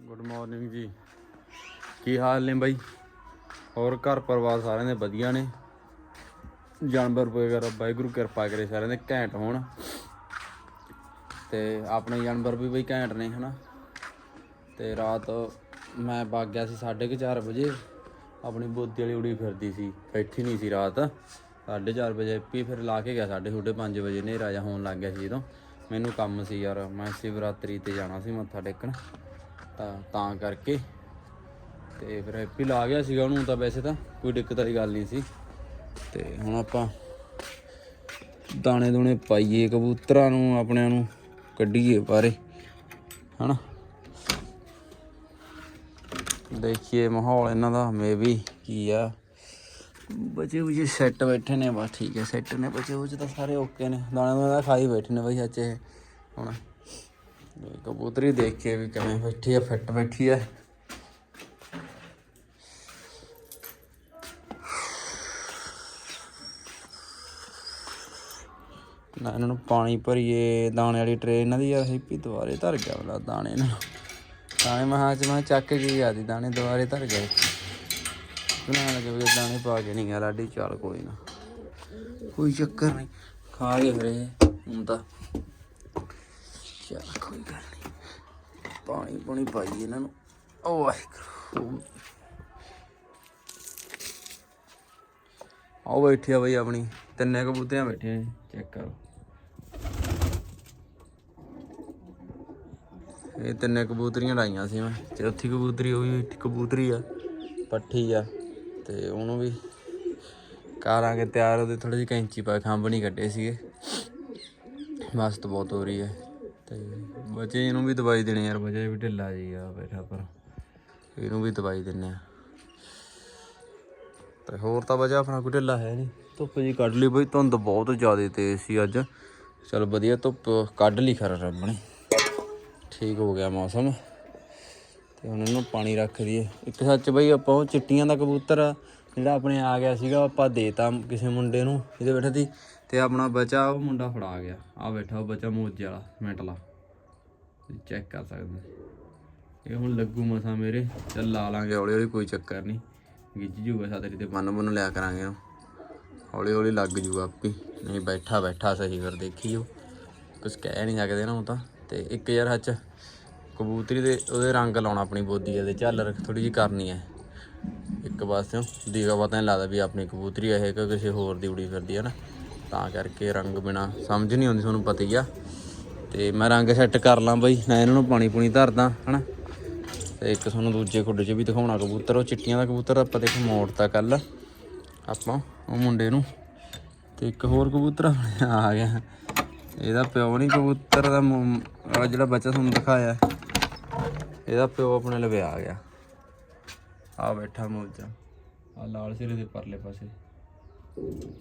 Good morning ਜੀ। ਕੀ ਹਾਲ ਨੇ ਬਾਈ? ਹੋਰ ਘਰ ਪਰਿਵਾਰ ਸਾਰਿਆਂ ਦੇ ਵਧੀਆ ਨੇ? ਜਾਨਵਰ ਵਗੈਰਾ, ਵਾਹਿਗੁਰੂ ਕਿਰਪਾ ਕਰੇ ਸਾਰਿਆਂ ਦੇ, ਘੈਂਟ ਹੋਣ। ਤੇ ਆਪਣੇ ਜਾਨਵਰ ਵੀ ਬਈ ਘੈਂਟ ਨੇ, ਹਨਾ? ਤੇ ਰਾਤ ਮੈਂ ਵਗ ਗਿਆ ਸੀ 4:30 ਵਜੇ। ਆਪਣੀ ਬੋਦੀ ਵਾਲੀ ਉੜੀ ਫਿਰਦੀ ਸੀ, ਬੈਠੀ ਨਹੀਂ ਸੀ ਰਾਤ। 4:30 ਵਜੇ ਪੀ ਫਿਰ ਲਾ ਕੇ ਗਿਆ 5:30 ਵਜੇ, ਹਨੇਰਾ ਜਿਹਾ ਹੋਣ ਲੱਗ ਗਿਆ ਸੀ ਜਦੋਂ। ਮੈਨੂੰ ਕੰਮ ਸੀ ਯਾਰ, ਮੈਂ ਸ਼ਿਵਰਾਤਰੀ ਤੇ ਜਾਣਾ ਸੀ ਮੱਥਾ ਟੇਕਣ। ਤਾਂ ਤਾਂ ਕਰਕੇ। ਤੇ ਫਿਰ ਹੈਪੀ ਲਾ ਗਿਆ ਸੀਗਾ ਉਹਨੂੰ ਤਾਂ ਵੈਸੇ ਤਾਂ, ਕੋਈ ਦਿੱਕਤ ਵਾਲੀ ਗੱਲ ਨਹੀਂ ਸੀ। ਤੇ ਹੁਣ ਆਪਾਂ ਦਾਣੇ ਦੂਣੇ ਪਾਈਏ, ਕਬੂਤਰਾਂ ਨੂੰ, ਆਪਣਿਆਂ ਨੂੰ ਕੱਢੀਏ ਬਾਰੇ ਹਨਾ? ਦੇਖੀਏ ਮਾਹੌਲ ਇਹਨਾਂ ਦਾ ਮੇਬੀ ਕੀ ਆ। ਬਚੇ ਬੁਝੇ ਸੈੱਟ ਬੈਠੇ ਨੇ, ਬਸ ਠੀਕ ਹੈ ਸੈੱਟ ਨੇ ਬਚੇ ਬੁਝੇ ਤਾਂ ਸਾਰੇ ਓਕੇ ਨੇ। ਦਾਣੇ ਦੂਣੇ ਤਾਂ ਖਾਈ ਬੈਠੇ ਨੇ ਬਈ ਅੱਜ ਇਹ ਹੁਣ ਕਬੂਤਰੀ ਦੇਖ ਕੇ ਵੀ ਕਿਵੇਂ ਬੈਠੀ ਆ ਫਿੱਟ ਬੈਠੀ ਆ। ਨਾ ਇਹਨਾਂ ਨੂੰ ਪਾਣੀ ਭਰੀਏ, ਦਾਣੇ ਵਾਲੀ ਟ੍ਰੇ ਇਹਨਾਂ ਦੀ ਯਾਰ ਹੈਪੀ ਦੁਬਾਰੇ ਧਰ ਗਿਆ ਵਾਲਾ ਦਾਣੇ ਇਹਨਾਂ ਨੂੰ। ਦਾਣੇ ਮਹਾਂ ਚ ਮੈਂ ਚੱਕ ਕੇ ਆਦੀ ਦਾਣੇ ਦੁਬਾਰੇ ਧਰ ਗਏ। ਬਣਾ ਲਗੇ ਵੀ ਦਾਣੇ ਪਾ ਕੇ ਨਹੀਂ ਗਿਆ, ਲਾਡੀ ਚੱਲ ਕੋਈ ਨਾ। ਕੋਈ ਚੱਕਰ ਨਹੀਂ, ਖਾ ਗਏ ਫਿਰ ਇਹ, ਹੁਣ ਤਾਂ। ਚੱਲ ਕੋਈ ਗੱਲ ਨਹੀਂ ਪਾਣੀ ਪਾਣੀ ਪਾਈ ਇਹਨਾਂ ਨੂੰ। ਓ ਵਾਹਿਗੁਰੂ। ਆਓ ਬੈਠੀ ਆ ਬਈ ਆਪਣੀ। ਤਿੰਨੇ ਕਬੂਤਰੀਆਂ ਬੈਠੀਆਂ ਨੇ ਚੈੱਕ ਕਰੋ। ਇਹ ਤਿੰਨੇ ਕਬੂਤਰੀਆਂ ਲਾਈਆਂ ਸੀ ਮੈਂ। ਚੌਥੀ ਕਬੂਤਰੀ ਉਹ ਵੀ ਕਬੂਤਰੀ ਆ। ਪੱਠੀ ਆ। ਤੇ ਉਹਨੂੰ ਵੀ ਕਰਾਂਗੇ ਤਿਆਰ ਉਹਦੇ ਥੋੜੀ ਜਿਹੀ ਕੈਂਚੀ ਪਾ ਖੰਭ ਨਹੀਂ ਕੱਢੇ ਸੀਗੇ। ਮਸਤ ਬਹੁਤ ਹੋ ਰਹੀ ਹੈ। ਤੇ ਬੱਚੇ, ਇਹਨੂੰ ਵੀ ਦਵਾਈ ਦੇਣੀ ਯਾਰ, ਬੱਚਾ ਵੀ ਢਿੱਲਾ ਜੀ ਆ ਬੈਠਾ ਪਰ। ਇਹਨੂੰ ਵੀ ਦਵਾਈ ਦਿੰਨੇ ਆ। ਤੇ ਹੋਰ ਤਾਂ ਵਜ੍ਹਾ ਆਪਣਾ ਕੋਈ ਢਿੱਲਾ ਹੈ ਨਹੀਂ। ਧੁੱਪ ਜੀ ਕੱਢ ਲਈ ਬਈ, ਧੁੰਦ ਬਹੁਤ ਜ਼ਿਆਦਾ ਤੇਜ਼ ਸੀ ਅੱਜ। ਚਲ ਵਧੀਆ, ਧੁੱਪ ਕੱਢ ਲਈ ਖਰਾ ਰੱਬ ਨੇ ਠੀਕ ਹੋ ਗਿਆ ਮੌਸਮ। ਤੇ ਹੁਣ ਇਹਨੂੰ ਪਾਣੀ ਰੱਖ ਦਈਏ। ਇੱਕ ਸੱਚ ਬਈ, ਆਪਾਂ ਉਹ ਚਿੱਟੀਆਂ ਦਾ ਕਬੂਤਰ ਜਿਹੜਾ ਆਪਣੇ ਆ ਗਿਆ ਸੀਗਾ ਆਪਾਂ ਦੇਤਾ ਕਿਸੇ ਮੁੰਡੇ ਨੂੰ। ਇਹਦੇ ਬੈਠਾ ਸੀ ਤੇ ਆਪਣਾ ਬੱਚਾ, ਉਹ ਮੁੰਡਾ ਫੜਾ ਗਿਆ। ਆ ਬੈਠਾ ਉਹ ਬੱਚਾ ਮੋਜੇ ਵਾਲਾ ਮੈਂਟਲਾ ਚੈੱਕ ਕਰ ਸਕਦੇ ਇਹ ਹੁਣ ਲੱਗੂ ਮਸਾ ਮੇਰੇ, ਚੱਲ ਲਾ ਲਾਂਗੇ ਹੌਲੀ ਹੌਲੀ, ਕੋਈ ਚੱਕਰ ਨਹੀਂ। ਗਿੱਜ ਜੂਗਾ ਸਾਦਰੀ ਤੇ ਬੰਨ ਬੰਨ ਲਿਆ ਕਰਾਂਗੇ ਇਹਨੂੰ ਹੌਲੀ ਹੌਲੀ ਲੱਗ ਜੂਗਾ ਆਪੀ ਨਹੀਂ, ਬੈਠਾ ਬੈਠਾ ਸਹੀ, ਫਿਰ ਦੇਖੀਓ। ਕੁਝ ਕਹਿ ਨਹੀਂ ਸਕਦੇ ਨਾ ਉਹ ਤਾਂ। ਤੇ ਇੱਕ ਯਾਰ ਹੱਚ ਕਬੂਤਰੀ ਦੇ ਉਹਦੇ ਰੰਗ ਲਾਉਣਾ ਆਪਣੀ ਬੋਦੀ ਦੇ ਝਾਲਰ ਥੋੜੀ ਜਿਹੀ ਕਰਨੀ ਹੈ। ਇੱਕ ਪਾਸਿਓਂ ਦੀਗਾ ਪਤਾ ਨਹੀਂ ਲੱਗਦਾ ਵੀ ਆਪਣੀ ਕਬੂਤਰੀ ਇਹ ਕਿ ਕਿਸੇ ਹੋਰ ਦੀ ਉੜੀ ਫਿਰਦੀ ਹੈ ਨਾ। ਤਾਂ ਕਰਕੇ ਰੰਗ ਬਿਨਾ ਸਮਝ ਨਹੀਂ ਆਉਂਦੀ ਤੁਹਾਨੂੰ ਪਤਾ ਹੀ ਆ। ਤੇ ਮੈਂ ਰੰਗ ਸੈੱਟ ਕਰ ਲਾਂ ਬਈ, ਮੈਂ ਇਹਨਾਂ ਨੂੰ ਪਾਣੀ ਪੂਣੀ ਧਰਦਾ, ਹਨਾ? ਤੇ ਇੱਕ ਤੁਹਾਨੂੰ ਦੂਜੇ ਖੁੱਡੇ 'ਚ ਵੀ ਦਿਖਾਉਣਾ ਕਬੂਤਰ, ਉਹ ਚਿੱਟੀਆਂ ਦਾ ਕਬੂਤਰ ਆਪਾਂ ਦੇਖ ਮੋੜਤਾ ਕੱਲ ਆਪਾਂ, ਉਹ ਮੁੰਡੇ ਨੂੰ। ਤੇ ਇੱਕ ਹੋਰ ਕਬੂਤਰ ਆ ਗਿਆ। ਇਹਦਾ ਪਿਓ ਨਹੀਂ ਕਬੂਤਰ ਦਾ ਮੁੰ- ਜਿਹੜਾ ਬੱਚਾ ਤੁਹਾਨੂੰ ਦਿਖਾਇਆ। ਇਹਦਾ ਪਿਓ ਆਪਣੇ ਲਵੇ ਆ ਗਿਆ। ਆ ਬੈਠਾ ਮੋਜਾ। ਆ ਲਾਲ ਸਿਰੇ ਦੇ ਪਰਲੇ ਪਾਸੇ।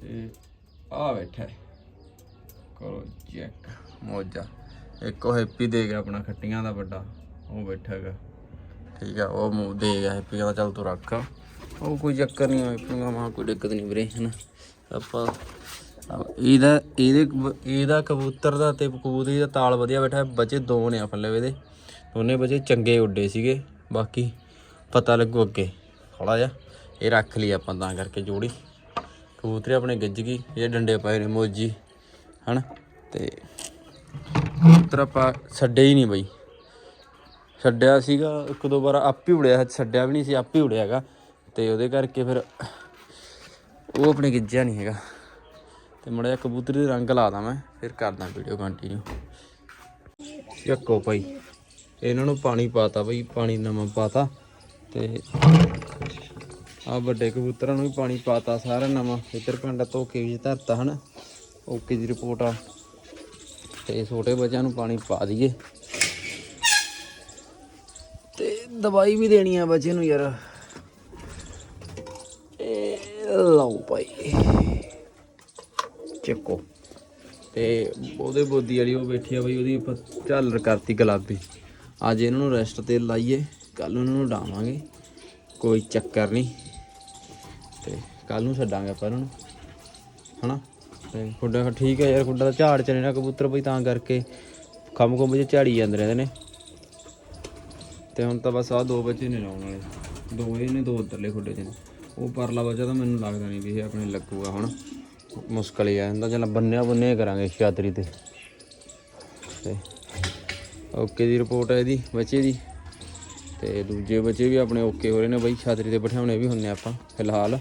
ਤੇ ਆ ਬੈਠਾ ਹੈ। ਕਰੋ ਚੈੱਕ ਮੋਜਾ। ਇੱਕ ਉਹ ਹੈਪੀ ਦੇ ਗਿਆ ਆਪਣਾ ਖੱਟੀਆਂ ਦਾ ਵੱਡਾ। ਉਹ ਬੈਠਾ ਹੈਗਾ। ਠੀਕ ਆ, ਉਹ ਮੂੰਹ ਦੇ ਗਿਆ ਹੈਪੀ ਕਹਿੰਦਾ ਚੱਲ ਤੂੰ ਰੱਖ। ਉਹ ਕੋਈ ਚੱਕਰ ਨਹੀਂ ਹੋਈ ਪੰਗਾ ਮਾ ਕੋਈ ਦਿੱਕਤ ਨਹੀਂ ਵੀਰੇ, ਹਨਾ। ਆਪਾਂ ਇਹਦਾ ਇਹਦੇ ਇਹਦਾ ਕਬੂਤਰ ਦਾ ਤੇ ਕਬੂਤਰੀ ਦਾ ਤਾਲ ਵਧੀਆ ਬੈਠਾ ਬਚੇ ਦੋ ਨੇ ਆਪਣੇ ਇਹਦੇ ਦੋਨੇ ਬਚੇ ਚੰਗੇ ਉੱਡੇ ਸੀਗੇ। ਬਾਕੀ ਪਤਾ ਲੱਗੂ ਅੱਗੇ। ਥੋੜਾ ਜਿਹਾ। ਇਹ ਰੱਖ ਲਈ ਆਪਾਂ ਤਾਂ ਕਰਕੇ ਜੋੜੀ। ਕਬੂਤਰੀ ਆਪਣੇ ਗਿੱਜ ਗਈ, ਇਹ ਡੰਡੇ ਪਾਏ ਨੇ ਮੋਜੀ, ਹਨ? ਤੇ ਕਬੂਤਰ ਆਪਾਂ ਛੱਡੇ ਹੀ ਨਹੀਂ ਬਈ। ਛੱਡਿਆ ਸੀਗਾ, ਇੱਕ ਦੋ ਵਾਰ ਆਪ ਹੀ ਉੜਿਆ ਛੱਡਿਆ ਵੀ ਨਹੀਂ ਸੀ, ਆਪ ਹੀ ਉੜਿਆਗਾ ਤੇ ਉਹਦੇ ਕਰਕੇ ਫਿਰ ਉਹ ਆਪਣੇ ਗਿੱਜਿਆ ਨਹੀਂ ਹੈਗਾ। ਤੇ ਮੜਾ ਜਿਹਾ ਕਬੂਤਰੀ ਦੇ ਰੰਗ ਲਾਦਾ ਮੈਂ, ਫਿਰ ਕਰਦਾ ਵੀਡੀਓ ਕੰਟੀਨਿਊ ਚੱਕੋ ਭਾਈ, ਇਹਨਾਂ ਨੂੰ ਪਾਣੀ ਪਾਤਾ ਬਈ, ਪਾਣੀ ਨਵਾਂ ਪਾਤਾ, ਤੇ ਆ ਵੱਡੇ ਕਬੂਤਰਾਂ ਨੂੰ ਵੀ ਪਾਣੀ ਪਾਤਾ ਸਾਰਾ ਨਵਾਂ। ਇੱਧਰ ਭਾਂਡਾ ਧੋ ਕੇ ਵੀ ਧਰਤਾ ਹਨ। ਓਕੇ ਦੀ ਰਿਪੋਰਟ ਆ। ਤੇ ਛੋਟੇ ਬੱਚਿਆਂ ਨੂੰ ਪਾਣੀ ਪਾ ਦਈਏ। ਤੇ ਦਵਾਈ ਵੀ ਦੇਣੀ ਆ ਬੱਚੇ ਨੂੰ ਯਾਰ। ਇਹ ਲਓ ਭਾਈ। ਚੱਕੋ। ਤੇ ਉਹਦੇ ਬੋਦੀ ਵਾਲੀ ਉਹ ਬੈਠੀ ਆ ਬਈ, ਉਹਦੀ ਆਪਾਂ ਝਾਲਰ ਕਰਤੀ ਗੁਲਾਬੀ। ਅੱਜ ਇਹਨਾਂ ਨੂੰ ਰੈਸਟ ਤੇ ਲਾਈਏ। ਕੱਲ ਉਹਨਾਂ ਨੂੰ ਡਾਵਾਂਗੇ। ਕੋਈ ਚੱਕਰ ਨਹੀਂ। ਤੇ ਕੱਲ ਨੂੰ ਛੱਡਾਂਗੇ ਆਪਾਂ ਇਹਨਾਂ ਨੂੰ, ਹਨਾ? ਤੇ ਖੁੱਡਾ ਠੀਕ ਹੈ ਯਾਰ, ਖੁੱਡਾ ਦਾ ਝਾੜ ਚ ਨੇ ਨਾ ਕਬੂਤਰ ਬਈ ਤਾਂ ਕਰਕੇ ਖੰਭ ਖੁੰਭ ਚ ਝਾੜੀ ਜਾਂਦੇ ਰਹਿੰਦੇ ਨੇ। ਤੇ ਹੁਣ ਤਾਂ ਬਸ ਆ ਦੋ ਬੱਚੇ ਨੇ ਲਾਉਣ ਵਾਲੇ ਦੋ ਇਹ ਨੇ ਦੋ ਉੱਧਰਲੇ ਖੁੱਡੇ 'ਚ ਨੇ। ਉਹ ਪਰਲਾ ਬੱਚਾ ਤਾਂ ਮੈਨੂੰ ਲੱਗਦਾ ਨਹੀਂ ਵੀ ਇਹ ਆਪਣੇ ਲੱਗੂਗਾ ਹੁਣ। ਮੁਸ਼ਕਲ ਹੀ ਆ, ਇਹਦਾ ਚੱਲ ਬੰਨਿਆ ਬੰਨਿਆ ਕਰਾਂਗੇ ਛਾਤਰੀ ਤੇ। ਤੇ ਓਕੇ ਦੀ ਰਿਪੋਰਟ ਹੈ ਇਹਦੀ, ਬੱਚੇ ਦੀ। ਤੇ ਦੂਜੇ ਬੱਚੇ ਵੀ ਆਪਣੇ ਓਕੇ ਹੋ ਰਹੇ ਨੇ ਬਈ, ਛਾਤਰੀ ਤੇ ਬਿਠਾਉਣੇ ਵੀ ਹੁੰਨੇ ਆਪਾਂ, ਫਿਲਹਾਲ।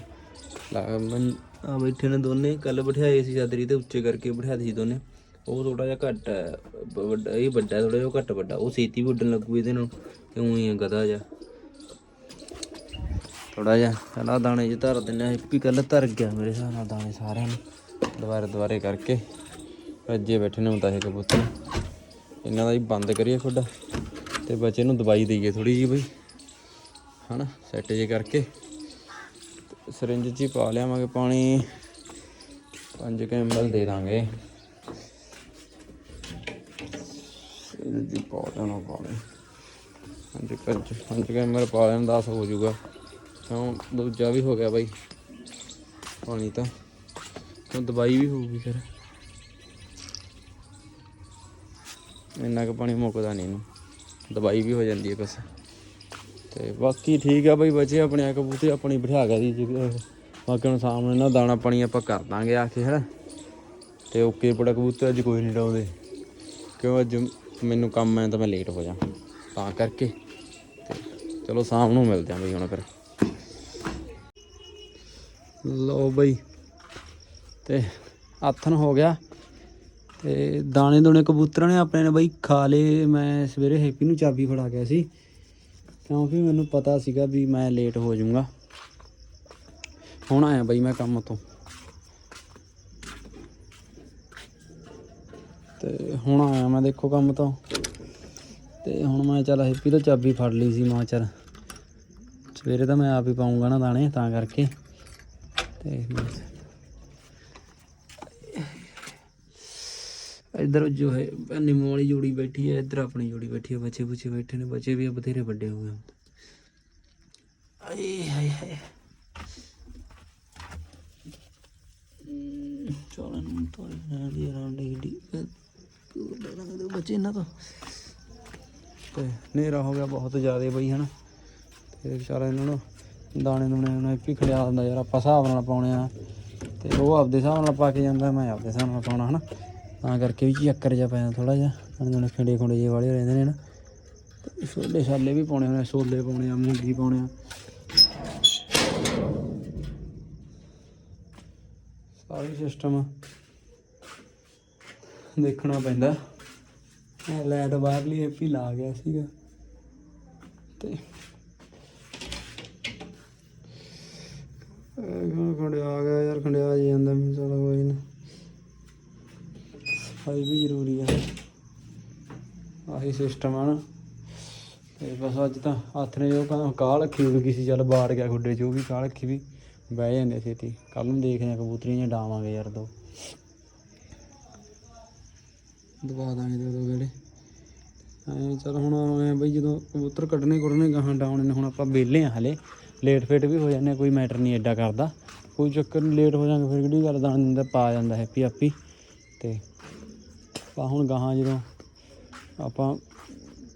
ਆ ਬੈਠੇ ਨੇ ਦੋਨੇ। ਕੱਲ ਬਿਠਾਏ ਸੀ ਚਾਦਰੀ ਤੇ ਉੱਚੇ ਕਰਕੇ ਬਿਠਾਏ ਸੀ ਦੋਨੇ। ਉਹ ਥੋੜਾ ਜਿਹਾ ਘੱਟ ਹੈ ਬ- ਵੱਡਾ, ਇਹ ਵੱਡਾ ਥੋੜਾ ਜਿਹਾ ਘੱਟ ਵੱਡਾ। ਉਹ ਛੇਤੀ ਵੀ ਉੱਡਣ ਲੱਗੂ ਇਹਦੇ ਨਾਲ, ਤੇ ਉਹੀ ਗਦਾ ਜਿਹਾ। ਥੋੜਾ ਜਿਹਾ ਚਲਾ ਦਾਣੇ ਜਿ ਧਰ ਦਿੰਨੇ ਆ ਵੀ ਕੱਲ ਧਰ ਗਿਆ ਮੇਰੇ ਹਿਸਾਬ ਨਾਲ ਦਾਣੇ ਸਾਰਿਆਂ ਨੂੰ, ਦੁਬਾਰੇ ਦੁਬਾਰੇ ਕਰਕੇ। ਰੱਜੇ ਬੈਠੇ ਨੇ ਹੁੰਦਾ ਇਹ ਕਬੂਤਰ। ਇਹਨਾਂ ਦਾ ਹੀ ਬੰਦ ਕਰੀਏ ਖੁੱਡਾ, ਤੇ ਬੱਚੇ ਨੂੰ ਦਵਾਈ ਦਈਏ ਥੋੜੀ ਜੀ ਬਈ। ਹਨਾ, ਸੈੱਟ ਜੇ ਕਰਕੇ। ਸਰਿੰਜ 'ਚ ਹੀ ਪਾ ਲਿਆਵਾਂਗੇ ਪਾਣੀ। 5 ਕੈਮਲ ਦੇ ਦਾਂਗੇ। ਇਹਦੇ 'ਚ ਪਾ ਦੇਣਾ ਪਾਣੀ। ਪੰਜ ਪੰਜ ਪੰਜ ਕੈਮਲ ਪਾ ਲੈਣ 10 ਹੋ ਜਾਊਗਾ। ਕਿਉਂ? ਦੂਜਾ ਵੀ ਹੋ ਗਿਆ ਬਾਈ। ਪਾਣੀ ਤਾਂ। ਕਿਉਂ ਦਵਾਈ ਵੀ ਹੋਊਗੀ ਫਿਰ? ਇੰਨਾ ਕੁ ਪਾਣੀ ਮੁੱਕਦਾ ਨਹੀਂ ਇਹਨੂੰ। ਦਵਾਈ ਵੀ ਹੋ ਜਾਂਦੀ ਹੈ ਬਸ। ਤੇ ਬਾਕੀ ਠੀਕ ਆ ਬਈ, ਬੱਚੇ ਆਪਣੇ ਆ ਕਬੂਤਰ ਆਪਣੀ ਬਿਠਾ ਗਿਆ ਜੀ ਬਾਕੀ ਹੁਣ ਸਾਹਮਣੇ ਨਾ ਦਾਣਾ ਪਾਣੀ ਆਪਾਂ ਕਰ ਦਾਂਗੇ ਆ ਕੇ ਹੈ ਤੇ ਓਕੇ ਬੜਾ ਕਬੂਤਰ ਅੱਜ ਕੋਈ ਨਹੀਂ ਡਾਉਂਦੇ। ਕਿਉਂ ਅੱਜ ਮੈਨੂੰ ਕੰਮ ਹੈ ਤਾਂ ਮੈਂ ਲੇਟ ਹੋ ਜਾ। ਤਾਂ ਕਰਕੇ। ਚਲੋ ਸ਼ਾਮ ਨੂੰ ਮਿਲਦੇ ਆਂ ਬਈ ਹੁਣ ਫਿਰ। ਲਓ ਬਈ। ਤੇ ਆਥਨ ਹੋ ਗਿਆ। ਤੇ ਦਾਣੇ ਦੋਣੇ ਕਬੂਤਰਾਂ ਨੇ ਆਪਣੇ ਨੇ ਬਈ ਖਾ ਲਏ। ਮੈਂ ਸਵੇਰੇ ਹੈਪੀ ਨੂੰ ਚਾਬੀ ਫੜਾ ਗਿਆ ਸੀ। ਕਿਉਂਕਿ ਮੈਨੂੰ ਪਤਾ ਸੀਗਾ ਵੀ ਮੈਂ ਲੇਟ ਹੋ ਜਾਊਂਗਾ। ਹੁਣ ਆਇਆ ਬਈ ਮੈਂ ਕੰਮ ਤੋਂ ਤੇ ਹੁਣ ਆਇਆ ਮੈਂ ਦੇਖੋ ਕੰਮ ਤੋਂ। ਤੇ ਹੁਣ ਮੈਂ ਚੱਲ ਹੈਪੀ ਤੋਂ ਚਾਬੀ ਫੜ ਲਈ ਸੀ ਮੈਂ ਚੱਲ। ਸਵੇਰੇ ਤਾਂ ਮੈਂ ਆਪ ਹੀ ਪਾਉਂਗਾ ਨਾ ਦਾਣੇ ਤਾਂ ਕਰਕੇ। ਤੇ इधर जो है निमो वाली जोड़ी बैठी है इधर अपनी जोड़ी बैठी है बच्चे बुच्चे बैठे ने बच्चे भी अब बथेरे बड़े हुए हैं आए हाय हाय चलो ना तो ये राउंड डी ਬੱਚੇ ਇਹਨਾਂ ਤੋਂ ਤੇ ਹਨੇਰਾ ਹੋ ਗਿਆ ਬਹੁਤ ਜ਼ਿਆਦਾ ਬਈ ਹਨਾ ਤੇ ਵਿਚਾਰਾ ਇਹਨਾਂ ਨੂੰ ਦਾਣੇ ਦੂਣੇ ਉਹਨਾਂ ਇੱਕ ਹੀ ਖੜਿਆ ਹੁੰਦਾ ਯਾਰ ਆਪਾਂ ਹਿਸਾਬ ਨਾਲ ਪਾਉਣੇ ਆ ਤੇ ਉਹ ਆਪਦੇ ਹਿਸਾਬ ਨਾਲ ਪਾ ਕੇ ਜਾਂਦਾ ਮੈਂ ਆਪਦੇ ਹਿਸਾਬ ਨਾਲ ਪਾਉਣਾ ਹਨਾ ਤਾਂ ਕਰਕੇ ਵੀ ਚੱਕਰ ਜਿਹਾ ਪੈਂਦਾ ਥੋੜਾ ਜਿਹਾ। ਦਾਣੇ ਦੂਣੇ ਖੁੰਡੇ ਜਿਹੇ ਵਾਲੇ ਰਹਿੰਦੇ ਨੇ ਨਾ। ਤੇ ਛੋਲੇ ਛਾਲੇ ਵੀ ਪਾਉਣੇ ਹੋਣੇ ਛੋਲੇ ਪਾਉਣੇ ਆ, ਮੂੰਗੀ ਪਾਉਣੇ ਆ। ਸਾਰੀ ਸਿਸਟਮ ਦੇਖਣਾ ਪੈਂਦਾ। ਇਹ ਲਾਈਟ ਬਾਹਰਲੀ ਹੈਪੀ ਲਾ ਗਿਆ ਸੀਗਾ। ਤੇ ਖੰਡਿਆ ਆ ਗਿਆ ਯਾਰ ਖੰਡਿਆ ਜੀ ਜਾਂਦਾ, ਮੈਨੂੰ ਚਲੋ ਕੋਈ ਨਾ। ਸਫ਼ਾਈ ਵੀ ਜ਼ਰੂਰੀ ਹੈ ਆਹੀ ਸਿਸਟਮ ਆ ਨਾ। ਤੇ ਬਸ ਅੱਜ ਤਾਂ ਹੱਥ ਨੇ ਜੋ ਕਾਂ ਕਾਹ ਰੱਖੀ ਹੋਈ ਕਿਸੇ ਚੱਲ ਬਾੜ ਗਿਆ ਖੁੱਡੇ ਜੋ ਵੀ ਕਾਹ ਰੱਖੀ ਵੀ ਬਹਿ ਜਾਂਦੇ ਛੇਤੀ। ਕੱਲ ਨੂੰ ਦੇਖਦੇ ਆ ਕਬੂਤਰੀਆਂ ਡਾਵਾਂਗੇ ਯਾਰ ਦੋ। ਦਵਾ ਦਾਂਗੇ ਦੋ ਦੋ ਗੇੜੇ। ਐਂ ਚਲ ਹੁਣ ਐ ਬਈ ਜਦੋਂ ਕਬੂਤਰ ਕੱਢਣੇ ਕੁੱਢਣੇ ਗਾਹਾਂ ਡਾਉਣੇ ਨੇ ਹੁਣ ਆਪਾਂ ਵਿਹਲੇ ਆ ਹਲੇ। ਲੇਟ ਫੇਟ ਵੀ ਹੋ ਜਾਂਦੇ ਆ, ਕੋਈ ਮੈਟਰ ਨਹੀਂ ਐਡਾ ਕਰਦਾ। ਕੋਈ ਚੱਕਰ ਨਹੀਂ ਲੇਟ ਹੋ ਜਾਾਂਗੇ ਫਿਰ ਕਿਹੜੀ ਗੱਲ ਦਾਣ ਦਿੰਦਾ ਪਾ ਜਾਂਦਾ ਹੈਪੀ ਆਪੀ ਤੇ ਤਾਂ ਹੁਣ ਗਾਹਾਂ ਜਦੋਂ ਆਪਾਂ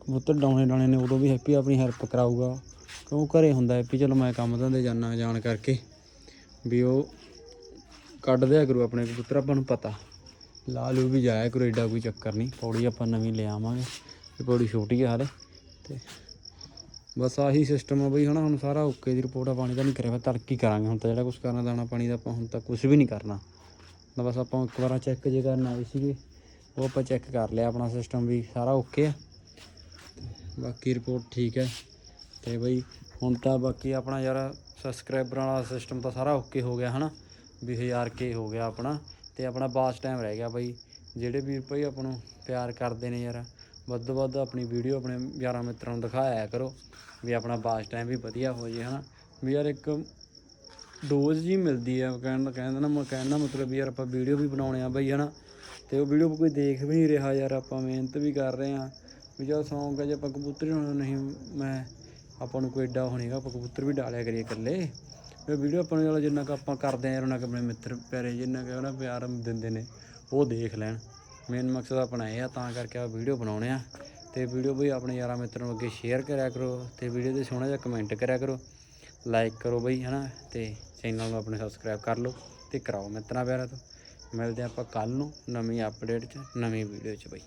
ਕਬੂਤਰ ਡਾਉਣੇ ਡਾਣੇ ਨੇ, ਉਦੋਂ ਵੀ ਹੈਪੀ ਆਪਣੀ ਹੈਲਪ ਕਰਾਊਗਾ। ਕਿਉਂ ਘਰੇ ਹੁੰਦਾ ਹੈਪੀ? ਚਲੋ ਮੈਂ ਕੰਮ ਧੰਦੇ ਜਾਣਾ ਜਾਣ ਕਰਕੇ ਵੀ ਉਹ ਕੱਢ ਦਿਆ ਕਰੂ ਆਪਣੇ ਕਬੂਤਰ, ਆਪਾਂ ਨੂੰ ਪਤਾ। ਲਾ ਲੂ ਵੀ ਜਾਇਆ ਕਰੂ, ਏਡਾ ਕੋਈ ਚੱਕਰ ਨਹੀਂ। ਪੌੜੀ ਆਪਾਂ ਨਵੀਂ ਲੈ ਆਵਾਂਗੇ ਇਹ ਪੌੜੀ ਛੋਟੀ ਆ ਹਾਲੇ, ਤੇ ਬਸ ਆਹੀ ਸਿਸਟਮ ਆ ਬਈ, ਹਨਾ, ਹੁਣ ਸਾਰਾ ਓਕੇ ਦੀ ਰਿਪੋਰਟ ਆ, ਪਾਣੀ ਦਾ ਨਹੀਂ ਕਰਿਆ ਵਾ ਤੜਕੀ ਕਰਾਂਗੇ। ਹੁਣ ਤਾਂ ਜਿਹੜਾ ਕੁਝ ਕਰਨਾ, ਦਾਣਾ ਪਾਣੀ ਦਾ ਆਪਾਂ ਹੁਣ ਤਾਂ ਕੁਝ ਵੀ ਨਹੀਂ ਕਰਨਾ। ਤਾਂ ਬਸ ਆਪਾਂ ਇੱਕ ਵਾਰ ਚੈੱਕ ਜੇ ਕਰਨ ਆਏ ਸੀਗੇ। ਉਹ ਆਪਾਂ ਚੈੱਕ ਕਰ ਲਿਆ ਆਪਣਾ ਸਿਸਟਮ ਵੀ, ਸਾਰਾ ਓਕੇ ਆ। ਬਾਕੀ ਰਿਪੋਰਟ ਠੀਕ ਹੈ ਤੇ ਬਈ ਹੁਣ ਤਾਂ ਬਾਕੀ ਆਪਣਾ ਯਾਰ ਸਬਸਕ੍ਰਾਈਬਰਾਂ ਵਾਲਾ ਸਿਸਟਮ ਤਾਂ ਸਾਰਾ ਓਕੇ ਹੋ ਗਿਆ ਹਨਾ, ਵੀ 1000k ਹੋ ਗਿਆ ਆਪਣਾ। ਤੇ ਆਪਣਾ ਬਾਸ ਟਾਈਮ ਰਹਿ ਗਿਆ ਬਈ, ਜਿਹੜੇ ਵੀਰ ਭਾਈ ਆਪਾਂ ਨੂੰ ਪਿਆਰ ਕਰਦੇ ਨੇ ਯਾਰ, ਵੱਧ ਤੋਂ ਵੱਧ ਆਪਣੀ ਵੀਡੀਓ ਆਪਣੇ ਯਾਰਾਂ ਮਿੱਤਰਾਂ ਨੂੰ ਦਿਖਾਇਆ ਕਰੋ, ਵੀ ਆਪਣਾ ਬਾਸ ਟਾਈਮ ਵੀ ਵਧੀਆ ਹੋ ਜੇ ਹਨਾ। ਵੀ ਯਾਰ ਇੱਕ ਡੋਜ਼ ਜੀ ਮਿਲਦੀ ਆ, ਕਹਿਣ ਦਾ ਕਹਿਣ ਦਾ ਨਾ ਮ- ਕਹਿਣ ਮਤਲਬ ਯਾਰ ਆਪਾਂ ਵੀਡੀਓ ਵੀ ਬਣਾਉਣੇ ਆ ਬਈ ਹਨਾ। ਤੇ ਉਹ ਵੀਡੀਓ ਕੋਈ ਦੇਖ ਵੀ ਨਹੀਂ ਰਿਹਾ ਯਾਰ, ਆਪਾਂ ਮਿਹਨਤ ਵੀ ਕਰ ਰਹੇ ਆ ਵੀ ਜਦੋਂ ਸੌਂਗ ਹੈ ਜੇ ਆਪਾਂ ਕਬੂਤਰ ਹੁਣ ਨਹੀਂ, ਮੈਂ, ਆਪਾਂ ਨੂੰ ਕੋਈ ਐਡਾ ਹੋਣੀਗਾ ਆਪਾਂ ਕਬੂਤਰ ਵੀ ਡਾਲਿਆ ਕਰੀਏ ਇਕੱਲੇ। ਇਹ ਵੀਡੀਓ ਆਪਾਂ ਨੂੰ ਜਿੰਨਾ ਕ ਆਪਾਂ ਕਰਦੇ ਆ ਯਾਰ ਉਹਨਾਂ ਕ ਆਪਣੇ ਮਿੱਤਰ ਪਿਆਰੇ, ਜਿੰਨਾ ਕ ਉਹਨਾਂ ਪਿਆਰ ਦਿੰਦੇ ਨੇ, ਉਹ ਦੇਖ ਲੈਣ। ਮੇਨ ਮਕਸਦ ਆਪਣਾ ਇਹ ਆ, ਤਾਂ ਕਰਕੇ ਆ ਵੀਡੀਓ ਬਣਾਉਣੇ ਆ। ਤੇ ਵੀਡੀਓ ਬਈ ਆਪਣੇ ਯਾਰਾਂ ਮਿੱਤਰ ਨੂੰ ਅੱਗੇ ਸ਼ੇਅਰ ਕਰਿਆ ਕਰੋ, ਤੇ ਵੀਡੀਓ ਤੇ ਸੋਹਣਾ ਜਿਹਾ ਕਮੈਂਟ ਕਰਿਆ ਕਰੋ। ਲਾਈਕ ਕਰੋ ਬਈ, ਹਨਾ, ਤੇ ਚੈਨਲ ਨੂੰ ਆਪਣੇ ਸਬਸਕ੍ਰਾਈਬ ਕਰ ਲਓ, ਤੇ ਕਰਾਓ ਮਿੱਤਰਾਂ ਪਿਆਰਾਂ ਤੋਂ। ਮਿਲਦੇ ਆਪਾਂ ਕੱਲ ਨੂੰ ਨਵੀਂ ਅਪਡੇਟ 'ਚ ਨਵੀਂ ਵੀਡੀਓ 'ਚ ਬਈ।